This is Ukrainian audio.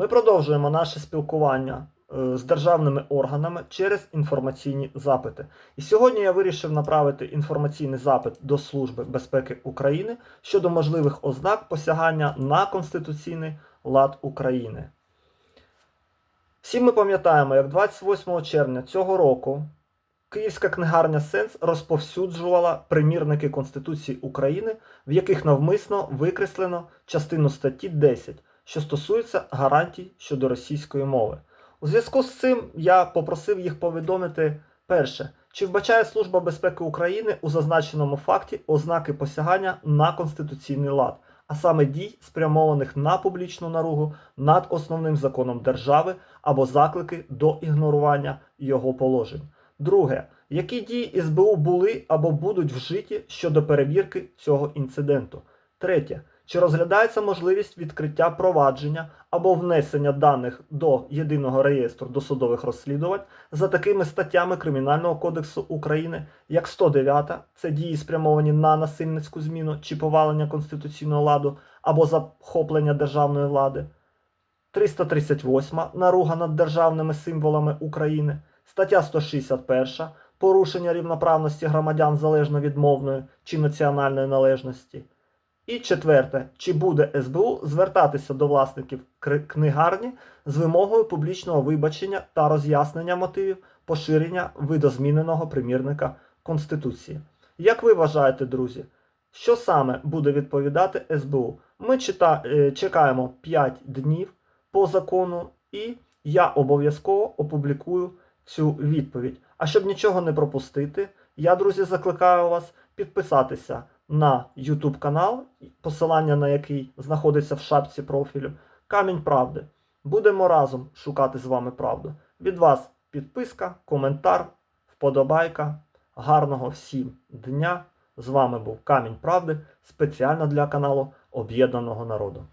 Ми продовжуємо наше спілкування е, з державними органами через інформаційні запити. І сьогодні я вирішив направити інформаційний запит до Служби безпеки України щодо можливих ознак посягання на конституційний лад України. Всі ми пам'ятаємо, як 28 червня цього року Київська книгарня Сенс розповсюджувала примірники Конституції України, в яких навмисно викреслено частину статті 10, що стосується гарантій щодо російської мови. У зв'язку з цим я попросив їх повідомити перше, чи вбачає Служба безпеки України у зазначеному факті ознаки посягання на конституційний лад, а саме дій, спрямованих на публічну наругу над основним законом держави або заклики до ігнорування його положень. Друге, які дії СБУ були або будуть вжиті щодо перевірки цього інциденту? Третє. Чи розглядається можливість відкриття провадження або внесення даних до єдиного реєстру досудових розслідувань за такими статтями Кримінального кодексу України, як 109 це дії спрямовані на насильницьку зміну чи повалення конституційного ладу або захоплення державної влади, 338 наруга над державними символами України, стаття 161 порушення рівноправності громадян залежно від мовної чи національної належності. І четверте, чи буде СБУ звертатися до власників книгарні з вимогою публічного вибачення та роз'яснення мотивів поширення видозміненого примірника Конституції. Як ви вважаєте, друзі, що саме буде відповідати СБУ? Ми чита, е, чекаємо 5 днів по закону, і я обов'язково опублікую цю відповідь. А щоб нічого не пропустити, я, друзі, закликаю вас підписатися на YouTube канал, посилання на який знаходиться в шапці профілю. Камінь правди. Будемо разом шукати з вами правду. Від вас підписка, коментар, вподобайка. Гарного всім дня! З вами був Камінь Правди спеціально для каналу Об'єднаного Народу.